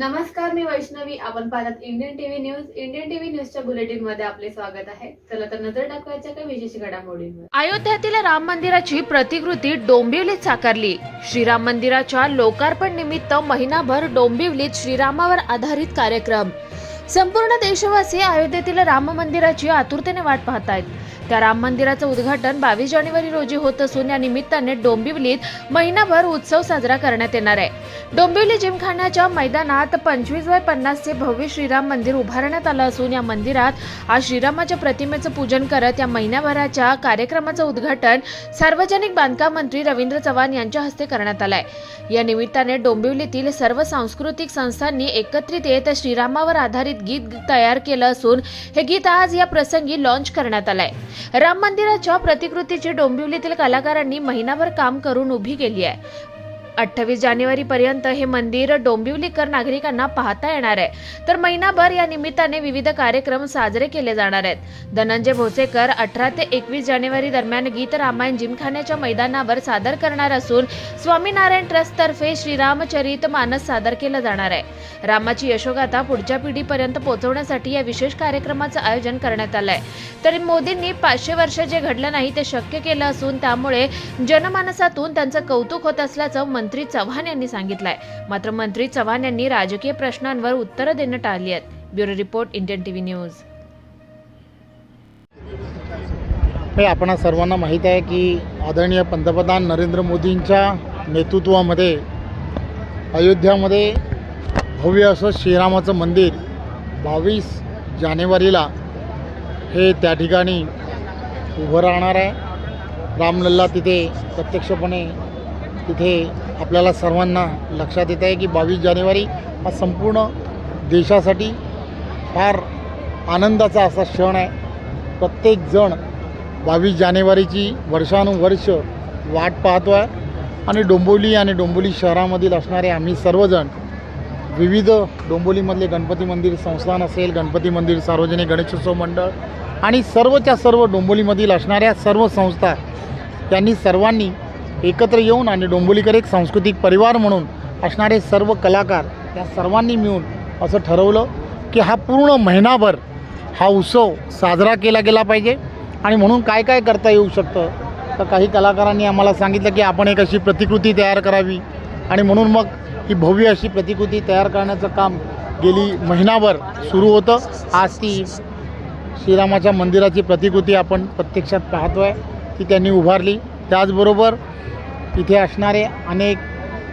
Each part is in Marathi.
नमस्कार मी वैष्णवी. आपण पाहतात Indian TV news Indian TV न्यूजच्या बुलेटिनमध्ये आपले स्वागत आहे. चला तर नजर टाकवायच्या काही विशेष घडामोडींवर. अयोध्यातील राम मंदिराची प्रतिकृती डोंबिवलीत साकारली. श्रीराम मंदिराच्या लोकार्पण निमित्त महिनाभर डोंबिवलीत श्रीरामावर आधारित कार्यक्रम. संपूर्ण देशवासी अयोध्येतील राम मंदिराची आतुरतेने वाट पाहत आहेत त्या राम मंदिराचं उद्घाटन बावीस जानेवारी रोजी होत असून या निमित्ताने डोंबिवलीत महिनाभर उत्सव साजरा करण्यात येणार आहे. डोंबिवली जिमखान्याच्या मैदानात पंचवीस बाय पन्नासचे भव्य श्रीराम मंदिर उभारण्यात आलं असून या मंदिरात आज श्रीरामाच्या प्रतिमेचं पूजन करत या महिन्याभराच्या कार्यक्रमाचं उद्घाटन सार्वजनिक बांधकाम मंत्री रवींद्र चव्हाण यांच्या हस्ते करण्यात आलंय. या निमित्ताने डोंबिवलीतील सर्व सांस्कृतिक संस्थांनी एकत्रित येत श्रीरामावर आधारित गीत तयार केलं असून हे गीत आज या प्रसंगी लॉन्च करण्यात आलंय. राम मंदिराच्या प्रतिकृतीची डोंबिवलीतील कलाकारांनी महिनाभर काम करून उभी केली आहे. अठ्ठावीस जानेवारी पर्यंत हे मंदिर डोंबिवलीकर नागरिकांना पाहता येणार आहे. तर महिनाभर या निमित्ताने विविध कार्यक्रम साजरे केले जाणार आहेत. धनंजय भोसेकर अठरा ते एकवीस जानेवारी दरम्यान गीत रामायण जिमखान्याच्या मैदानावर सादर करणार असून स्वामीनारायण ट्रस्टतर्फे श्रीरामचरित मानस सादर केलं जाणार आहे. रामाची यशोगाथा पुढच्या पिढीपर्यंत पोहोचवण्यासाठी या विशेष कार्यक्रमाचं आयोजन करण्यात आलं आहे तर मोदींनी पाचशे वर्ष जे घडलं नाही ते शक्य केलं असून त्यामुळे जनमानसातून त्यांचं कौतुक होत असल्याचं मंत्री चव्हाण यांनी सांगितलंय. मात्र मंत्री चव्हाण यांनी राजकीय प्रश्नांवर उत्तरं देणं टाळली आहेत. Bureau report Indian TV news. हे आपणा सर्वांना माहीत आहे की आदरणीय पंतप्रधान नरेंद्र मोदींच्या नेतृत्वामध्ये अयोध्यामध्ये भव्य असं श्रीरामाचं मंदिर बावीस जानेवारीला हे त्या ठिकाणी उभं राहणार आहे. रामलल्ला तिथे प्रत्यक्षपणे तिथे आपल्याला सर्वांना लक्षात येत आहे की बावीस जानेवारी हा संपूर्ण देशासाठी फार आनंदाचा असा क्षण आहे. प्रत्येकजण बावीस जानेवारीची वर्षानुवर्ष वाट पाहतो आहे. आणि डोंबोली आणि डोंबोली शहरामधील असणारे आम्ही सर्वजण विविध डोंबोलीमधले गणपती मंदिर संस्थान असेल गणपती मंदिर सार्वजनिक गणेशोत्सव मंडळ आणि सर्वच्या सर्व डोंबोलीमधील असणाऱ्या सर्व संस्था त्यांनी सर्वांनी एकत्र येऊन आणि डोंबोलीकर एक सांस्कृतिक परिवार म्हणून असणारे सर्व कलाकार त्या सर्वांनी मिळून असं ठरवलं की हा पूर्ण महिनाभर हा उत्सव साजरा केला गेला पाहिजे. आणि म्हणून काय काय करता येऊ शकतं? तर काही कलाकारांनी आम्हाला सांगितलं की आपण एक अशी प्रतिकृती तयार करावी. आणि म्हणून मग ही भव्य अशी प्रतिकृती तयार करण्याचं काम गेली महिनाभर सुरू होतं. आज ती श्रीरामाच्या मंदिराची प्रतिकृती आपण प्रत्यक्षात पाहतो आहे ती त्यांनी उभारली. त्याचबरोबर इथे असणारे अनेक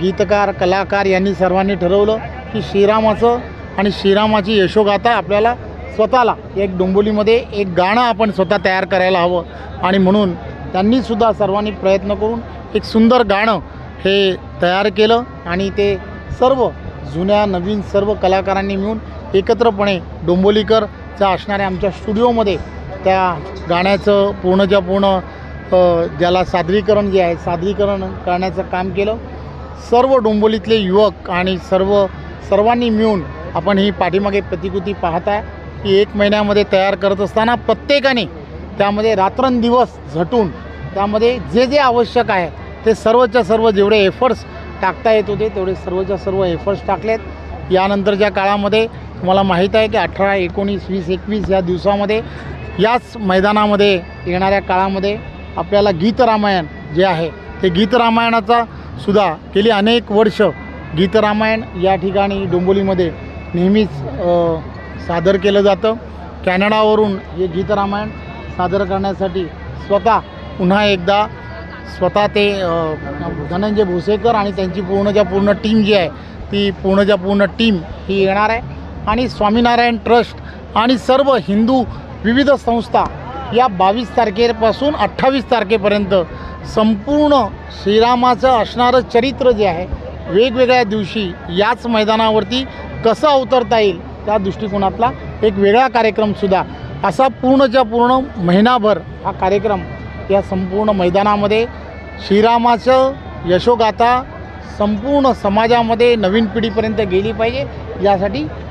गीतकार कलाकार यांनी सर्वांनी ठरवलं की श्रीरामाचं आणि श्रीरामाची यशोगाथा आपल्याला स्वतःला एक डोंबोलीमध्ये एक गाणं आपण स्वतः तयार करायला हवं. आणि म्हणून त्यांनीसुद्धा सर्वांनी प्रयत्न करून एक सुंदर गाणं हे तयार केलं आणि ते सर्व जुन्या नवीन सर्व कलाकारांनी मिळून एकत्रपणे डोंबिवलीकरच्या असणाऱ्या आमच्या स्टुडिओमध्ये त्या गाण्याचं पूर्णच्या पूर्ण ज्याला सादरीकरण जे आहे सादरीकरण करण्याचं काम केलं. सर्व डोंबोलीतले युवक आणि सर्व सर्वांनी मिळून आपण ही पाठीमागे प्रतिकृती पाहताय की एक महिन्यामध्ये तयार करत असताना प्रत्येकाने त्यामध्ये रात्रंदिवस झटून त्यामध्ये जे जे आवश्यक आहे ते सर्वच्या सर्व जेवढे एफर्ट्स टाकता येत होते तेवढे सर्वच्या सर्व एफर्ट्स टाकलेत. यानंतरच्या काळामध्ये तुम्हाला माहीत आहे की अठरा एकोणीस वीस एकवीस या दिवसामध्ये याच मैदानामध्ये येणाऱ्या काळामध्ये आपल्याला गीतरामायण जे आहे ते गीतरामायणाचा सुद्धा गेली अनेक वर्ष गीतरामायण या ठिकाणी डोंबोलीमध्ये नेहमीच सादर केलं जातं. कॅनडावरून हे गीतरामायण सादर करण्यासाठी स्वतः पुन्हा एकदा स्वतः ते धनंजय भोसेकर आणि त्यांची पूर्णच्या पूर्ण टीम जी आहे ती पूर्णच्या पूर्ण टीम ही येणार आहे. आणि स्वामीनारायण ट्रस्ट आणि सर्व हिंदू विविध संस्था या बावीस तारखेपासून अठ्ठावीस तारखेपर्यंत संपूर्ण श्रीरामाचं असणारं चरित्र जे आहे वेगवेगळ्या दिवशी याच मैदानावरती कसं अवतरता येईल त्या दृष्टिकोनातला एक वेगळा कार्यक्रमसुद्धा असा पूर्णच्या पूर्ण महिनाभर हा कार्यक्रम या संपूर्ण मैदानामध्ये श्रीरामाचं यशोगाथा संपूर्ण समाजामध्ये नवीन पिढीपर्यंत गेली पाहिजे यासाठी